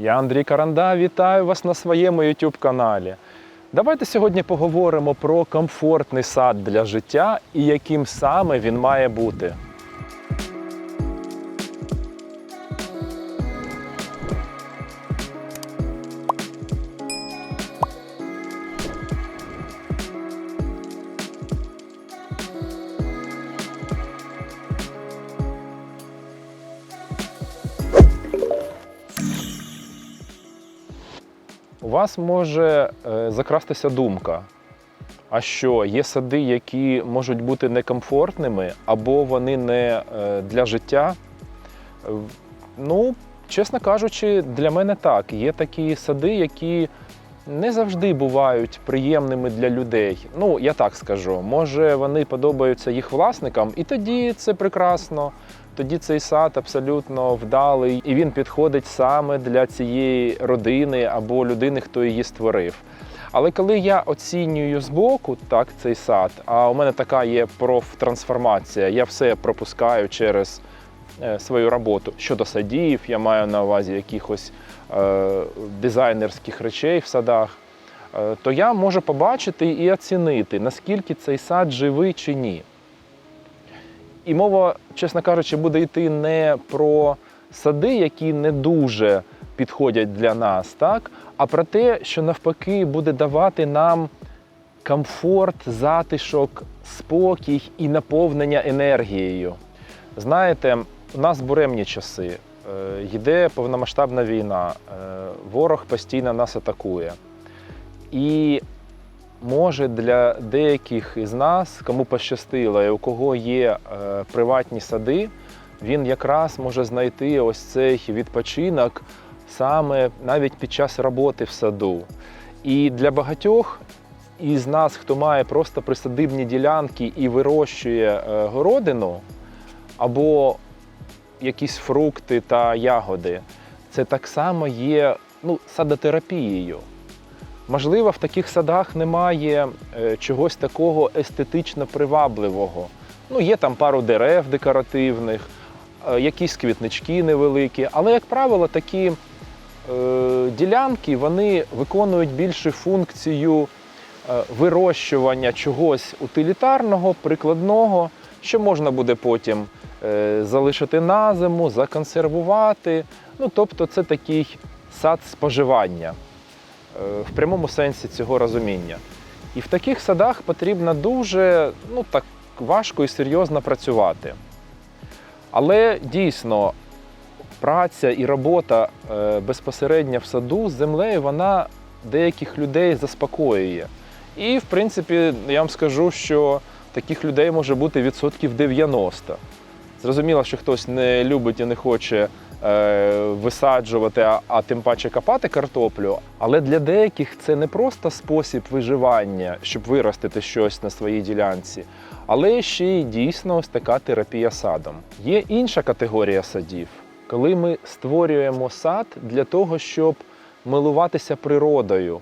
Я Андрій Каранда, вітаю вас на своєму YouTube каналі. Давайте сьогодні поговоримо про комфортний сад для життя і яким саме він має бути. У вас може е, закрастися думка, а що є сади, які можуть бути некомфортними, або вони не е, для життя. Ну, чесно кажучи, для мене так. Є такі сади, які не завжди бувають приємними для людей. Ну, я так скажу. Може, вони подобаються їх власникам, і тоді це прекрасно. Тоді цей сад абсолютно вдалий, і він підходить саме для цієї родини або людини, хто її створив. Але коли я оцінюю збоку так цей сад, а у мене така є профтрансформація, я все пропускаю через е, свою роботу щодо садів, я маю на увазі якихось е, дизайнерських речей в садах, е, то я можу побачити і оцінити, наскільки цей сад живий чи ні. І мова, чесно кажучи, буде йти не про сади, які не дуже підходять для нас, так? а про те, що навпаки буде давати нам комфорт, затишок, спокій і наповнення енергією. Знаєте, у нас буремні часи, е, йде повномасштабна війна, е, ворог постійно нас атакує. І може для деяких із нас, кому пощастило, і у кого є е, приватні сади, він якраз може знайти ось цей відпочинок саме навіть під час роботи в саду. І для багатьох із нас, хто має просто присадибні ділянки і вирощує е, городину або якісь фрукти та ягоди, це так само є ну, садотерапією. Можливо, в таких садах немає е, чогось такого естетично привабливого. Ну, є там пару дерев декоративних, е, якісь квітнички невеликі, але, як правило, такі е, ділянки вони виконують більше функцію вирощування чогось утилітарного, прикладного, що можна буде потім залишити на зиму, законсервувати. Ну, тобто, це такий сад споживання в прямому сенсі цього розуміння. І в таких садах потрібно дуже ну, так, важко і серйозно працювати. Але дійсно праця і робота е, безпосередньо в саду з землею, вона деяких людей заспокоює. І, в принципі, я вам скажу, що таких людей може бути відсотків 90. Зрозуміло, що хтось не любить і не хоче е, висаджувати, а, а тим паче копати картоплю. Але для деяких це не просто спосіб виживання, щоб виростити щось на своїй ділянці, але ще й дійсно ось така терапія садом. Є інша категорія садів, коли ми створюємо сад для того, щоб милуватися природою.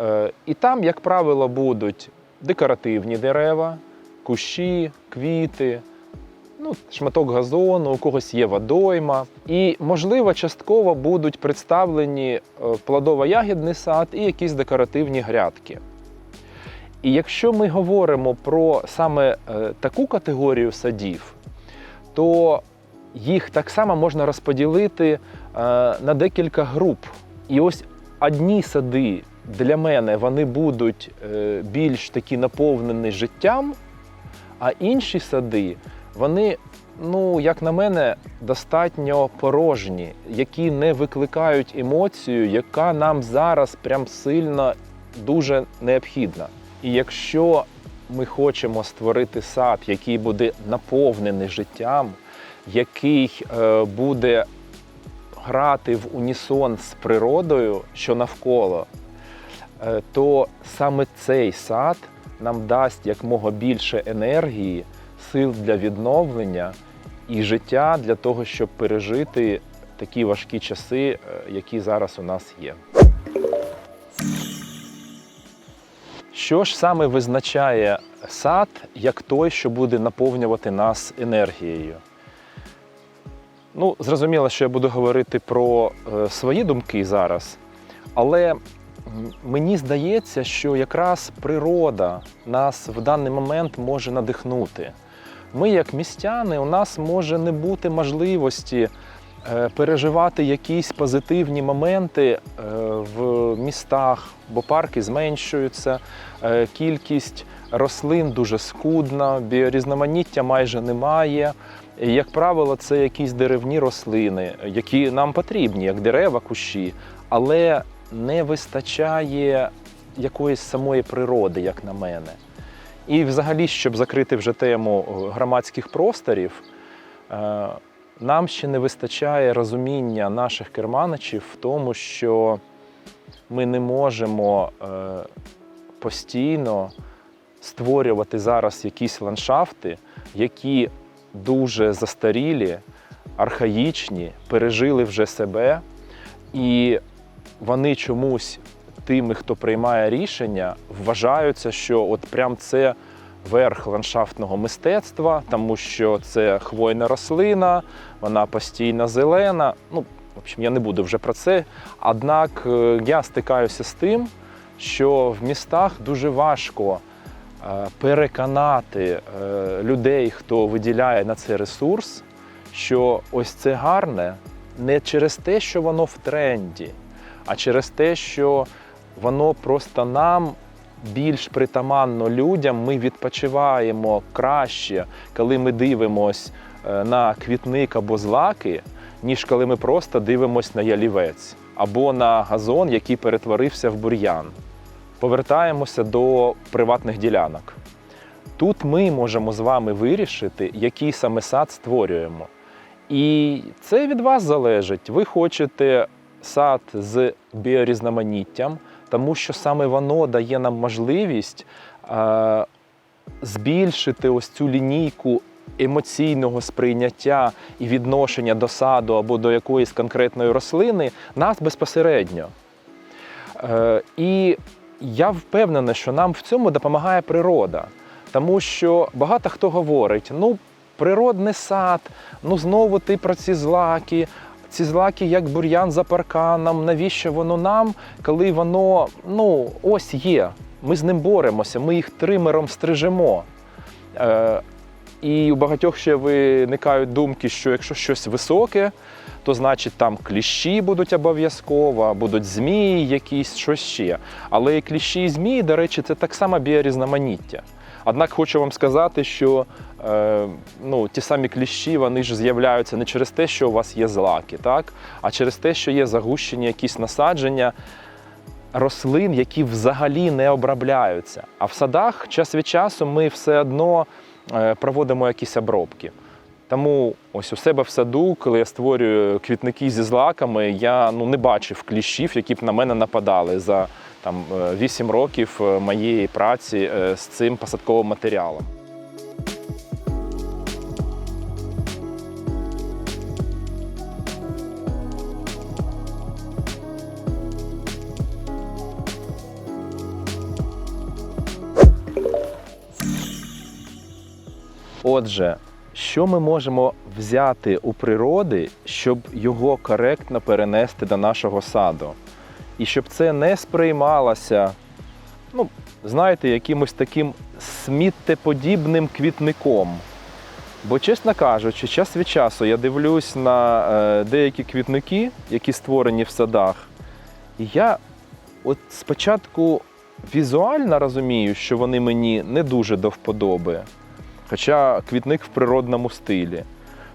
Е, і там, як правило, будуть декоративні дерева, кущі, квіти, ну, шматок газону, у когось є водойма. І, можливо, частково будуть представлені е, плодово-ягідний сад і якісь декоративні грядки. І якщо ми говоримо про саме е, таку категорію садів, то їх так само можна розподілити е, на декілька груп. І ось одні сади для мене вони будуть більш такі наповнені життям, а інші сади, вони, ну, як на мене, достатньо порожні, які не викликають емоцію, яка нам зараз прям сильно дуже необхідна. І якщо ми хочемо створити сад, який буде наповнений життям, який е, буде грати в унісон з природою, що навколо, е, то саме цей сад нам дасть якмога більше енергії, сил для відновлення і життя для того, щоб пережити такі важкі часи, е, які зараз у нас є. Що ж саме визначає сад як той, що буде наповнювати нас енергією? Ну, зрозуміло, що я буду говорити про е, свої думки зараз, але мені здається, що якраз природа нас в даний момент може надихнути. Ми, як містяни, у нас може не бути можливості е, переживати якісь позитивні моменти е, в містах, бо парки зменшуються, е, кількість рослин дуже скудна, біорізноманіття майже немає. Як правило, це якісь деревні рослини, які нам потрібні, як дерева, кущі, але не вистачає якоїсь самої природи, як на мене. І взагалі, щоб закрити вже тему е, громадських просторів, е, нам ще не вистачає розуміння наших керманичів в тому, що ми не можемо е, постійно створювати зараз якісь ландшафти, які дуже застарілі, архаїчні, пережили вже себе, і вони чомусь тими, хто приймає рішення, вважаються, що от прям це верх ландшафтного мистецтва, тому що це хвойна рослина, вона постійно зелена. Ну, в общем, я не буду вже про це. Однак е, я стикаюся з тим, що в містах дуже важко е, переконати е, людей, хто виділяє на це ресурс, що ось це гарне не через те, що воно в тренді, а через те, що воно просто нам більш притаманно людям. Ми відпочиваємо краще, коли ми дивимось е, на квітник або злаки, ніж коли ми просто дивимось на ялівець або на газон, який перетворився в бур'ян. Повертаємося до приватних ділянок. Тут ми можемо з вами вирішити, який саме сад створюємо. І це від вас залежить. Ви хочете сад з біорізноманіттям, тому що саме воно дає нам можливість е, збільшити ось цю лінійку емоційного сприйняття і відношення до саду або до якоїсь конкретної рослини нас безпосередньо. Е, і я впевнений, що нам в цьому допомагає природа. Тому що багато хто говорить: ну, природний сад, ну знову ти про ці злаки. Ці злаки, як бур'ян за парканом, навіщо воно нам, коли воно ну, ось є. Ми з ним боремося, ми їх тримером стрижемо. Е, і у багатьох ще виникають думки, що якщо щось високе, то значить там кліщі будуть обов'язково, будуть змії, якісь щось ще. Але і кліщі і змії, до речі, це так само біорізноманіття. Однак хочу вам сказати, що е, ну, ті самі кліщі вони ж з'являються не через те, що у вас є злаки, так? а через те, що є загущені якісь насадження рослин, які взагалі не обробляються. А в садах час від часу ми все одно е, проводимо якісь обробки. Тому ось у себе в саду, коли я створюю квітники зі злаками, я ну, не бачив кліщів, які б на мене нападали за там, 8 років е, моєї праці е, з цим посадковим матеріалом. Отже, що ми можемо взяти у природи, щоб його коректно перенести до нашого саду? І щоб це не сприймалося, ну, знаєте, якимось таким сміттєподібним квітником. Бо, чесно кажучи, час від часу я дивлюсь на е, деякі квітники, які створені в садах, і я от спочатку візуально розумію, що вони мені не дуже до вподоби, хоча квітник в природному стилі.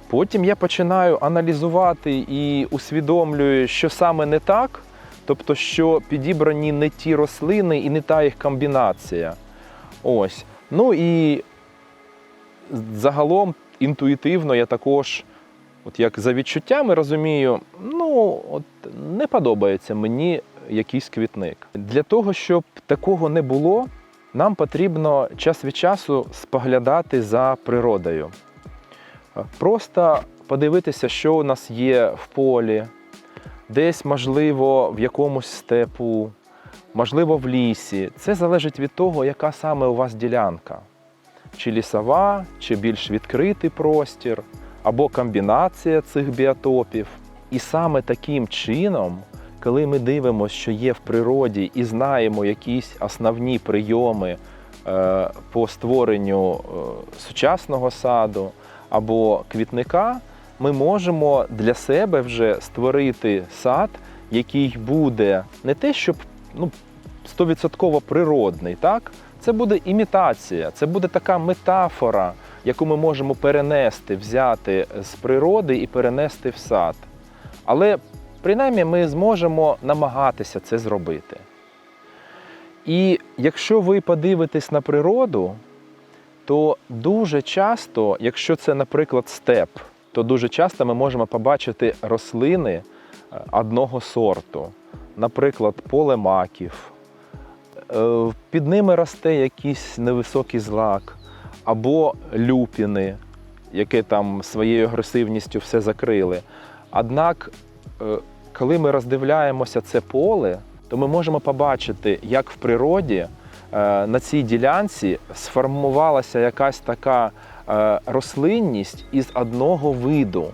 Потім я починаю аналізувати і усвідомлюю, що саме не так, тобто, що підібрані не ті рослини і не та їх комбінація. Ось. Ну і загалом інтуїтивно я також, от як за відчуттями, розумію, ну, от не подобається мені якийсь квітник. Для того, щоб такого не було, нам потрібно час від часу споглядати за природою. Просто подивитися, що у нас є в полі, десь, можливо, в якомусь степу, можливо, в лісі. Це залежить від того, яка саме у вас ділянка. Чи лісова, чи більш відкритий простір. або комбінація цих біотопів. І саме таким чином, коли ми дивимося, що є в природі, і знаємо якісь основні прийоми е, по створенню е, сучасного саду або квітника, ми можемо для себе вже створити сад, який буде не те, щоб ну, 100% природний, так? Це буде імітація, це буде така метафора, яку ми можемо перенести, взяти з природи і перенести в сад. Але принаймні ми зможемо намагатися це зробити. І якщо ви подивитесь на природу, то дуже часто, якщо це, наприклад, степ, то дуже часто ми можемо побачити рослини е, одного сорту, наприклад, поле маків. Е, Під ними росте якийсь невисокий злак, або люпіни, які там своєю агресивністю все закрили. Однак, е, коли ми роздивляємося це поле, то ми можемо побачити, як в природі на цій ділянці сформувалася якась така рослинність із одного виду.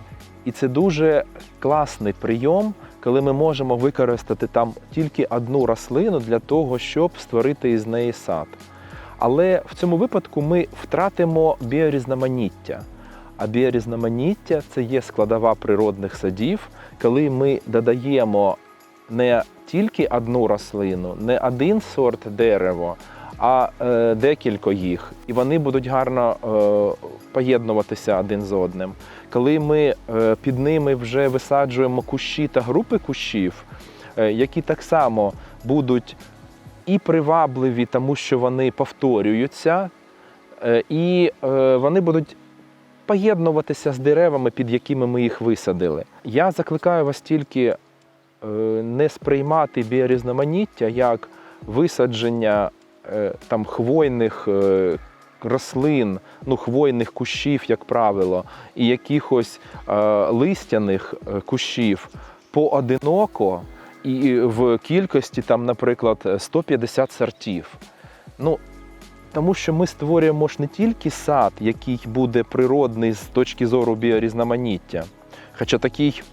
І це дуже класний прийом, коли ми можемо використати там тільки одну рослину для того, щоб створити із неї сад. Але в цьому випадку ми втратимо біорізноманіття. А біорізноманіття це є складова природних садів, коли ми додаємо не тільки одну рослину, не один сорт дерева, а е, декілька їх, і вони будуть гарно е, поєднуватися один з одним. Коли ми е, під ними вже висаджуємо кущі та групи кущів, які так само будуть і привабливі, тому що вони повторюються, і вони будуть поєднуватися з деревами, під якими ми їх висадили. Я закликаю вас тільки не сприймати біорізноманіття як висадження там хвойних е, рослин, ну хвойних кущів, як правило, і якихось е, листяних е, кущів поодиноко і в кількості, там, наприклад, 150 сортів. Ну, тому що ми створюємо ж не тільки сад, який буде природний з точки зору біорізноманіття. Хоча такий е,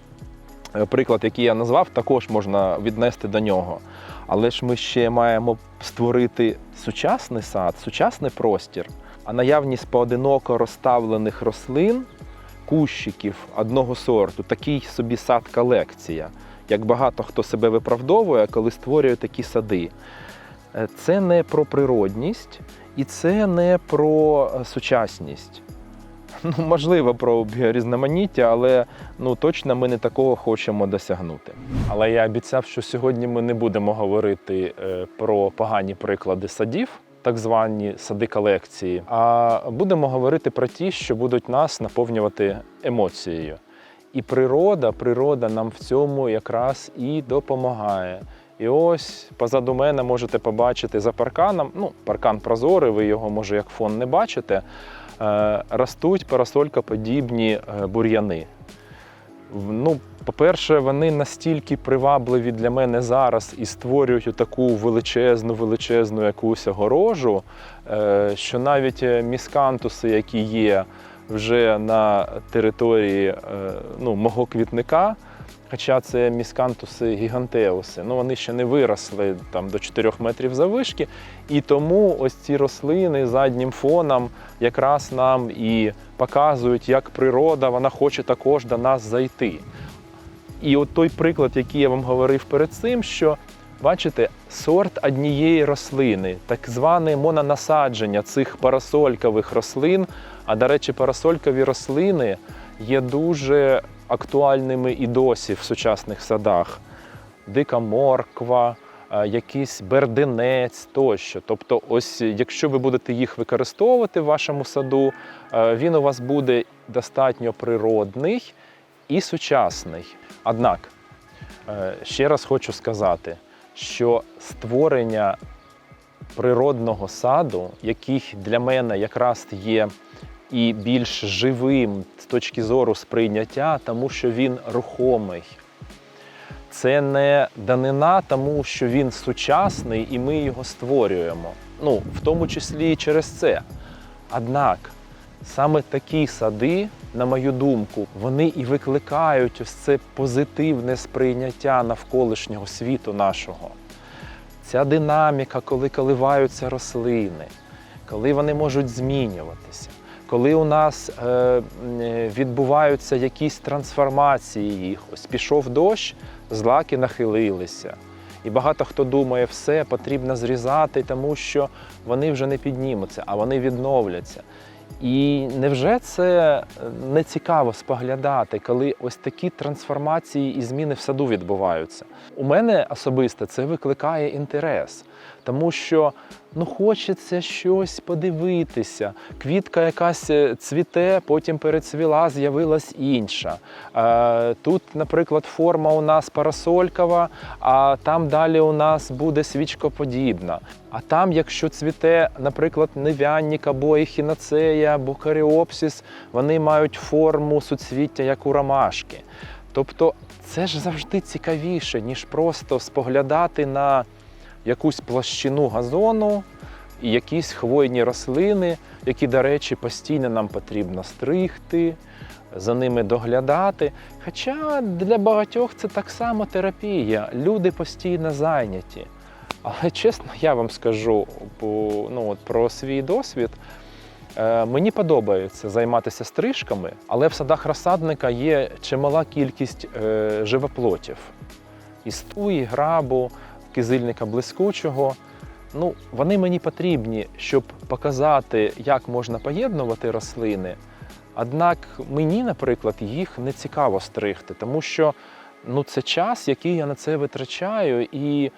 приклад, який я назвав, також можна віднести до нього. Але ж ми ще маємо створити сучасний сад, сучасний простір, а наявність поодиноко розставлених рослин, кущиків одного сорту, такий собі сад-колекція, як багато хто себе виправдовує, коли створює такі сади. Е, Це не про природність і це не про е, сучасність. Ну, можливо, про біорізноманіття, але ну, точно ми не такого хочемо досягнути. Але я обіцяв, що сьогодні ми не будемо говорити е, про погані приклади садів, так звані сади колекції, а будемо говорити про ті, що будуть нас наповнювати емоцією. І природа, природа нам в цьому якраз і допомагає. І ось позаду мене можете побачити за парканом. Ну, паркан прозорий, ви його може як фон не бачите. Е, Ростуть парасолькоподібні е, бур'яни. Ну, по-перше, вони настільки привабливі для мене зараз і створюють таку величезну, величезну якусь огорожу, е, що навіть міскантуси, які є вже на території ну, мого квітника, Хоча це міскантуси гігантеуси, ну вони ще не виросли там до 4 метрів завишки, і тому ось ці рослини заднім фоном якраз нам і показують, як природа вона хоче також до нас зайти. І от той приклад, який я вам говорив перед цим, що бачите, сорт однієї рослини, так зване мононасадження цих парасолькових рослин. А до речі, парасолькові рослини є дуже актуальними і досі в сучасних садах. Дика морква, е, якийсь бердинець тощо. Тобто, ось якщо ви будете їх використовувати в вашому саду, е, він у вас буде достатньо природний і сучасний. Однак, е, ще раз хочу сказати, що створення природного саду, який для мене якраз є і більш живим з точки зору сприйняття, тому що він рухомий. Це не данина, тому що він сучасний і ми його створюємо. Ну, в тому числі і через це. Однак саме такі сади на мою думку, вони і викликають ось це позитивне сприйняття навколишнього світу нашого. Ця динаміка, коли коливаються рослини, коли вони можуть змінюватися, коли у нас е, е, відбуваються якісь трансформації їх. Ось пішов дощ, злаки нахилилися. І багато хто думає, все потрібно зрізати, тому що вони вже не піднімуться, а вони відновляться. І невже це не цікаво споглядати, коли ось такі трансформації і зміни в саду відбуваються? У мене особисто це викликає інтерес, тому що ну хочеться щось подивитися. Квітка якась е, цвіте, потім перецвіла, з'явилась інша. Е, Тут, наприклад, форма у нас парасолькова, а там далі у нас буде свічкоподібна. А там, якщо цвіте, наприклад, нев'янник або ехінацея, або каріопсис, вони мають форму суцвіття, як у ромашки. Тобто це ж завжди цікавіше, ніж просто споглядати на якусь площину газону і якісь хвойні рослини, які, до речі, постійно нам потрібно стригти, за ними доглядати. Хоча для багатьох це так само терапія. Люди постійно зайняті. Але чесно, я вам скажу ну, от, про свій досвід. Е, Мені подобається займатися стрижками, але в садах розсадника є чимала кількість е, живоплотів. І стуї, грабу, кизильника блискучого. Ну, вони мені потрібні, щоб показати, як можна поєднувати рослини. Однак мені, наприклад, їх не цікаво стригти, тому що ну, це час, який я на це витрачаю, і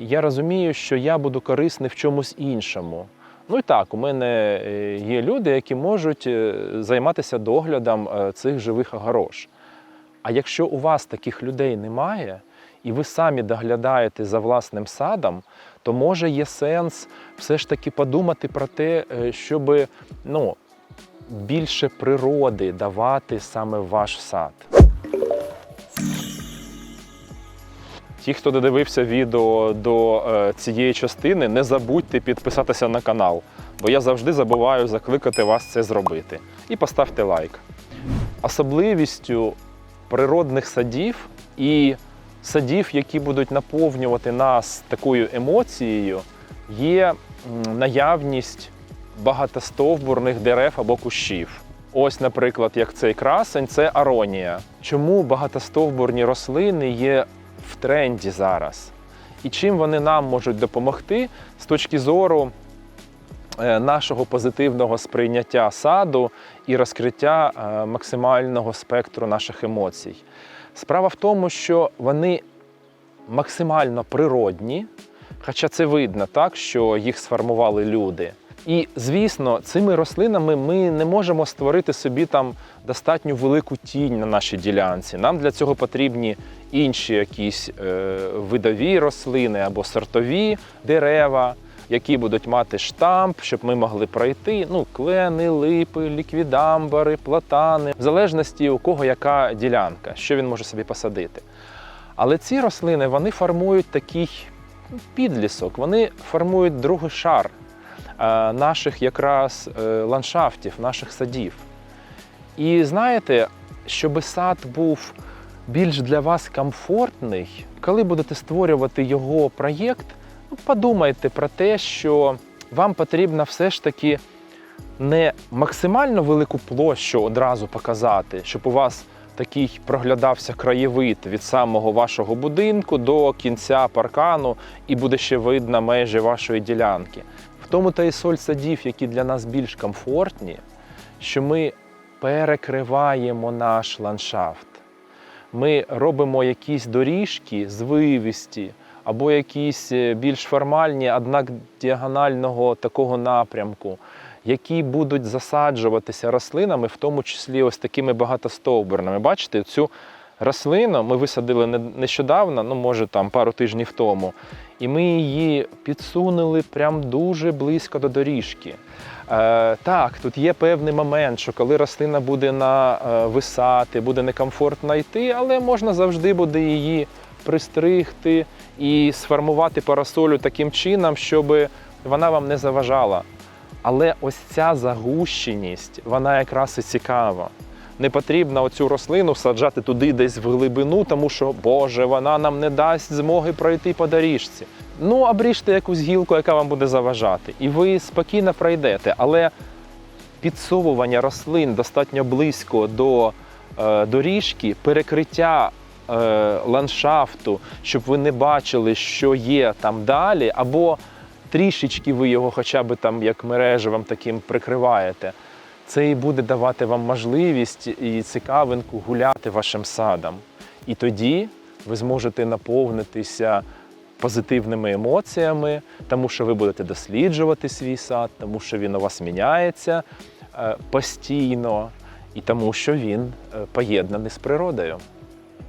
я розумію, що я буду корисний в чомусь іншому. Ну і так, у мене е, є люди, які можуть е, займатися доглядом е, цих живих огорож. А якщо у вас таких людей немає, і ви самі доглядаєте за власним садом, то може є сенс все ж таки подумати про те, щоб ну, більше природи давати саме в ваш сад. Ті, хто додивився відео до е, цієї частини, не забудьте підписатися на канал, бо я завжди забуваю закликати вас це зробити. І поставте лайк. Особливістю природних садів і садів, які будуть наповнювати нас такою емоцією, є наявність багатостовбурних дерев або кущів. Ось, наприклад, як цей красень, це аронія. Чому багатостовбурні рослини є в тренді зараз? І чим вони нам можуть допомогти з точки зору е, нашого позитивного сприйняття саду і розкриття е, максимального спектру наших емоцій? Справа в тому, що вони максимально природні, хоча це видно так, що їх сформували люди. І звісно, цими рослинами ми не можемо створити собі там достатньо велику тінь на нашій ділянці. Нам для цього потрібні інші якісь е, видові рослини або сортові дерева, які будуть мати штамп, щоб ми могли пройти. Ну, клени, липи, ліквідамбари, платани, в залежності у кого яка ділянка, що він може собі посадити. Але ці рослини вони формують такий підлісок, вони формують другий шар наших якраз е, ландшафтів, наших садів. І знаєте, щоб сад був більш для вас комфортний, коли будете створювати його проєкт, ну, подумайте про те, що вам потрібно все ж таки не максимально велику площу одразу показати, щоб у вас такий проглядався краєвид від самого вашого будинку до кінця паркану, і буде ще видно межі вашої ділянки. Тому та й соль садів, які для нас більш комфортні, що ми перекриваємо наш ландшафт. Ми робимо якісь доріжки звивісті або якісь е, більш формальні, однак діагонального такого напрямку, які будуть засаджуватися рослинами, в тому числі ось такими багатостовбурними. Бачите, цю рослину ми висадили не- нещодавно, ну може там пару тижнів тому, і ми її підсунули прям дуже близько до доріжки. Е, так, тут є певний момент, що коли рослина буде нависати, буде некомфортно йти, але можна завжди буде її пристригти і сформувати парасолю таким чином, щоб вона вам не заважала. Але ось ця загущеність, вона якраз і цікава. Не потрібно оцю рослину саджати туди десь в глибину, тому що, Боже, вона нам не дасть змоги пройти по доріжці. Ну, обріжте якусь гілку, яка вам буде заважати, і ви спокійно пройдете. Але підсовування рослин достатньо близько до е, доріжки, перекриття е, ландшафту, щоб ви не бачили, що є там далі, або трішечки ви його хоча б там як мережевим таким прикриваєте. Це і буде давати вам можливість і цікавинку гуляти вашим садом. І тоді ви зможете наповнитися позитивними емоціями, тому що ви будете досліджувати свій сад, тому що він у вас міняється е, постійно, і тому що він е, поєднаний з природою.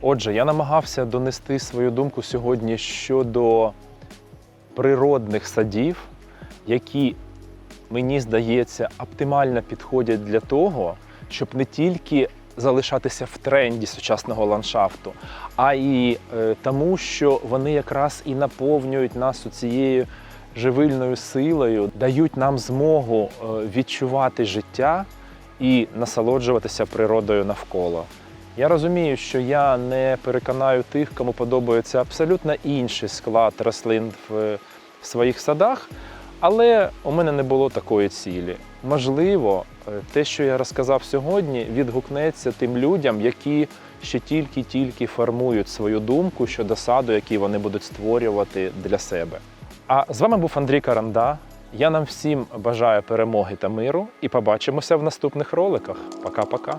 Отже, я намагався донести свою думку сьогодні щодо природних садів, які, мені здається, оптимально підходять для того, щоб не тільки залишатися в тренді сучасного ландшафту, а і е, тому, що вони якраз і наповнюють нас цією живильною силою, дають нам змогу е, відчувати життя і насолоджуватися природою навколо. Я розумію, що я не переконаю тих, кому подобається абсолютно інший склад рослин в, в своїх садах, але у мене не було такої цілі. Можливо, е, те, що я розказав сьогодні, відгукнеться тим людям, які ще тільки-тільки формують свою думку щодо саду, який вони будуть створювати для себе. А з вами був Андрій Каранда. Я нам всім бажаю перемоги та миру і побачимося в наступних роликах. Пока-пока.